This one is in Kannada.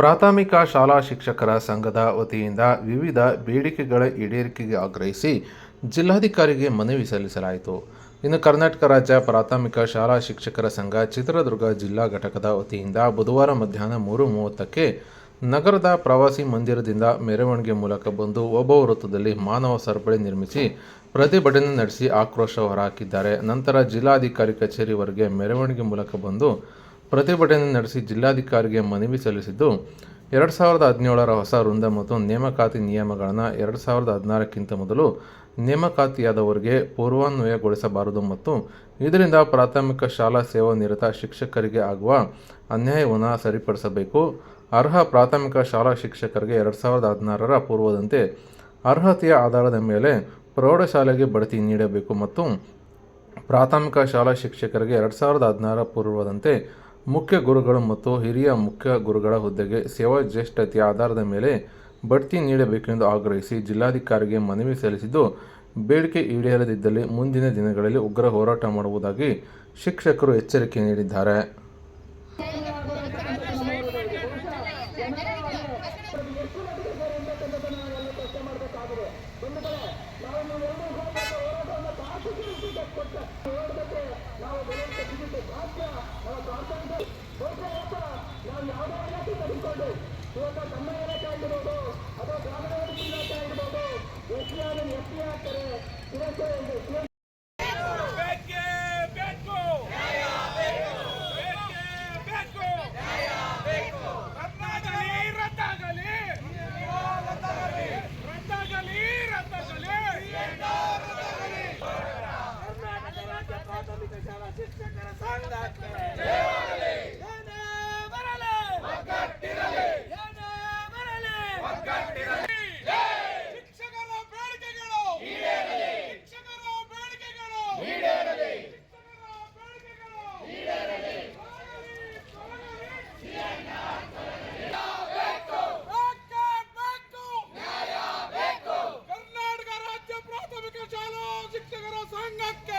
ಪ್ರಾಥಮಿಕ ಶಾಲಾ ಶಿಕ್ಷಕರ ಸಂಘದ ವತಿಯಿಂದ ವಿವಿಧ ಬೇಡಿಕೆಗಳ ಈಡೇರಿಕೆಗೆ ಆಗ್ರಹಿಸಿ ಜಿಲ್ಲಾಧಿಕಾರಿಗೆ ಮನವಿ ಸಲ್ಲಿಸಲಾಯಿತು. ಇನ್ನು ಕರ್ನಾಟಕ ರಾಜ್ಯ ಪ್ರಾಥಮಿಕ ಶಾಲಾ ಶಿಕ್ಷಕರ ಸಂಘ ಚಿತ್ರದುರ್ಗ ಜಿಲ್ಲಾ ಘಟಕದ ವತಿಯಿಂದ ಬುಧವಾರ ಮಧ್ಯಾಹ್ನ ಮೂರು ಮೂವತ್ತಕ್ಕೆ ನಗರದ ಪ್ರವಾಸಿ ಮಂದಿರದಿಂದ ಮೆರವಣಿಗೆ ಮೂಲಕ ಬಂದು ಒಬ್ಬ ವೃತ್ತದಲ್ಲಿ ಮಾನವ ಸರಪಳಿ ನಿರ್ಮಿಸಿ ಪ್ರತಿಭಟನೆ ನಡೆಸಿ ಆಕ್ರೋಶ ಹೊರಹಾಕಿದ್ದಾರೆ. ನಂತರ ಜಿಲ್ಲಾಧಿಕಾರಿ ಕಚೇರಿವರೆಗೆ ಮೆರವಣಿಗೆ ಮೂಲಕ ಬಂದು ಪ್ರತಿಭಟನೆ ನಡೆಸಿ ಜಿಲ್ಲಾಧಿಕಾರಿಗೆ ಮನವಿ ಸಲ್ಲಿಸಿದ್ದು, ಎರಡು ಸಾವಿರದ ಹದಿನೇಳರ ಹೊಸ ವೃಂದ ಮತ್ತು ನೇಮಕಾತಿ ನಿಯಮಗಳನ್ನು ಎರಡು ಸಾವಿರದ ಹದಿನಾರಕ್ಕಿಂತ ಮೊದಲು ನೇಮಕಾತಿಯಾದವರಿಗೆ ಪೂರ್ವಾನ್ವಯಗೊಳಿಸಬಾರದು ಮತ್ತು ಇದರಿಂದ ಪ್ರಾಥಮಿಕ ಶಾಲಾ ಸೇವಾ ನಿರತ ಶಿಕ್ಷಕರಿಗೆ ಆಗುವ ಅನ್ಯಾಯವನ್ನು ಸರಿಪಡಿಸಬೇಕು. ಅರ್ಹ ಪ್ರಾಥಮಿಕ ಶಾಲಾ ಶಿಕ್ಷಕರಿಗೆ ಎರಡು ಸಾವಿರದ ಹದಿನಾರರ ಪೂರ್ವದಂತೆ ಅರ್ಹತೆಯ ಆಧಾರದ ಮೇಲೆ ಪ್ರೌಢಶಾಲೆಗೆ ಬಡ್ತಿ ನೀಡಬೇಕು ಮತ್ತು ಪ್ರಾಥಮಿಕ ಶಾಲಾ ಶಿಕ್ಷಕರಿಗೆ ಎರಡು ಸಾವಿರದ ಹದಿನಾರ ಪೂರ್ವದಂತೆ ಮುಖ್ಯ ಗುರುಗಳು ಮತ್ತು ಹಿರಿಯ ಮುಖ್ಯ ಗುರುಗಳ ಹುದ್ದೆಗೆ ಸೇವಾ ಜ್ಯೇಷ್ಠತೆಯ ಆಧಾರದ ಮೇಲೆ ಬಡ್ತಿ ನೀಡಬೇಕೆಂದು ಆಗ್ರಹಿಸಿ ಜಿಲ್ಲಾಧಿಕಾರಿಗೆ ಮನವಿ ಸಲ್ಲಿಸಿದ್ದು, ಬೇಡಿಕೆ ಈಡೇರದಿದ್ದಲ್ಲಿ ಮುಂದಿನ ದಿನಗಳಲ್ಲಿ ಉಗ್ರ ಹೋರಾಟ ಮಾಡುವುದಾಗಿ ಶಿಕ್ಷಕರು ಎಚ್ಚರಿಕೆ ನೀಡಿದ್ದಾರೆ. ಆಗಿರ್ಬೋದು ಅಥವಾ ಗ್ರಾಮೀಣ ಇಲಾಖೆ ಆಗಿರ್ಬೋದು. ಎಷ್ಟೇ ಅದನ್ನು ಎಷ್ಟೇ ಆಗ್ತಾರೆ. ಶಿವಸೇನೆ ಒಂದು ಶಿಕ್ಷಕರ ಸಂಘ Anne